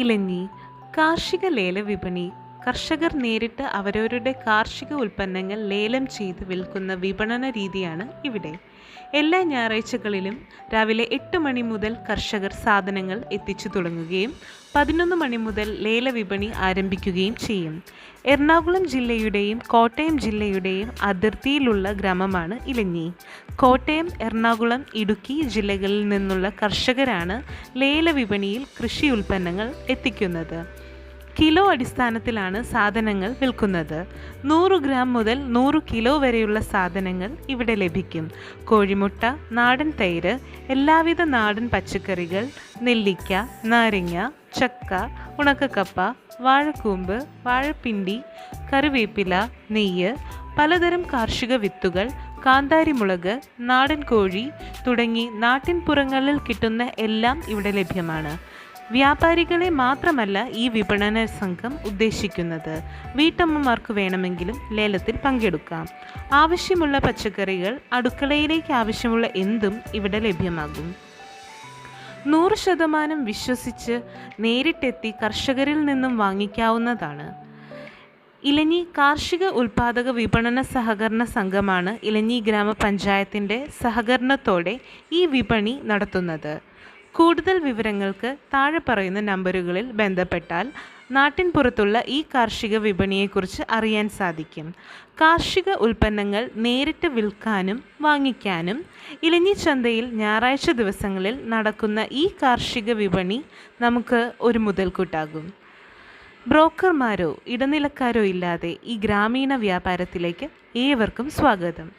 ഇലഞ്ഞി കാർഷിക ലേല വിപണി കർഷകർ നേരിട്ട് അവരവരുടെ കാർഷിക ഉൽപ്പന്നങ്ങൾ ലേലം ചെയ്ത് വിൽക്കുന്ന വിപണന രീതിയാണ് ഇവിടെ. എല്ലാ ഞായറാഴ്ചകളിലും രാവിലെ എട്ട് മണി മുതൽ കർഷകർ സാധനങ്ങൾ എത്തിച്ചു തുടങ്ങുകയും പതിനൊന്ന് മണി മുതൽ ലേല വിപണി ആരംഭിക്കുകയും ചെയ്യും. എറണാകുളം ജില്ലയുടെയും കോട്ടയം ജില്ലയുടെയും അതിർത്തിയിലുള്ള ഗ്രാമമാണ് ഇലഞ്ഞി. കോട്ടയം എറണാകുളം ഇടുക്കി ജില്ലകളിൽ നിന്നുള്ള കർഷകരാണ് ലേല വിപണിയിൽ കൃഷി ഉൽപ്പന്നങ്ങൾ എത്തിക്കുന്നത്. കിലോ അടിസ്ഥാനത്തിലാണ് സാധനങ്ങൾ വിൽക്കുന്നത്. നൂറ് ഗ്രാം മുതൽ നൂറ് കിലോ വരെയുള്ള സാധനങ്ങൾ ഇവിടെ ലഭിക്കും. കോഴിമുട്ട നാടൻ തൈര് എല്ലാവിധ നാടൻ പച്ചക്കറികൾ നെല്ലിക്ക നാരങ്ങ ചക്ക ഉണക്കക്കപ്പ വാഴക്കൂമ്പ് വാഴപ്പിണ്ടി കറിവേപ്പില നെയ്യ് പലതരം കാർഷിക വിത്തുകൾ കാന്താരിമുളക് നാടൻ കോഴി തുടങ്ങി നാട്ടിൻപുറങ്ങളിൽ കിട്ടുന്ന എല്ലാം ഇവിടെ ലഭ്യമാണ്. വ്യാപാരികളെ മാത്രമല്ല ഈ വിപണന സംഘം ഉദ്ദേശിക്കുന്നത്. വീട്ടമ്മമാർക്ക് വേണമെങ്കിലും ലേലത്തിൽ പങ്കെടുക്കാം. ആവശ്യമുള്ള പച്ചക്കറികൾ അടുക്കളയിലേക്ക് ആവശ്യമുള്ള എന്തും ഇവിടെ ലഭ്യമാകും. നൂറ് ശതമാനം വിശ്വസിച്ച് നേരിട്ടെത്തി കർഷകരിൽ നിന്നും വാങ്ങിക്കാവുന്നതാണ്. ഇലഞ്ഞി കാർഷിക ഉൽപാദക വിപണന സഹകരണ സംഘമാണ് ഇലഞ്ഞി ഗ്രാമപഞ്ചായത്തിന്റെ സഹകരണത്തോടെ ഈ വിപണി നടത്തുന്നത്. കൂടുതൽ വിവരങ്ങൾക്ക് താഴെ പറയുന്ന നമ്പറുകളിൽ ബന്ധപ്പെട്ടാൽ നാട്ടിൻ പുറത്തുള്ള ഈ കാർഷിക വിപണിയെക്കുറിച്ച് അറിയാൻ സാധിക്കും. കാർഷിക ഉൽപ്പന്നങ്ങൾ നേരിട്ട് വിൽക്കാനും വാങ്ങിക്കാനും ഇലഞ്ഞി ചന്തയിൽ ഞായറാഴ്ച ദിവസങ്ങളിൽ നടക്കുന്ന ഈ കാർഷിക വിപണി നമുക്ക് ഒരു മുതൽക്കൂട്ടാകും. ബ്രോക്കർമാരോ ഇടനിലക്കാരോ ഇല്ലാതെ ഈ ഗ്രാമീണ വ്യാപാരത്തിലേക്ക് ഏവർക്കും സ്വാഗതം.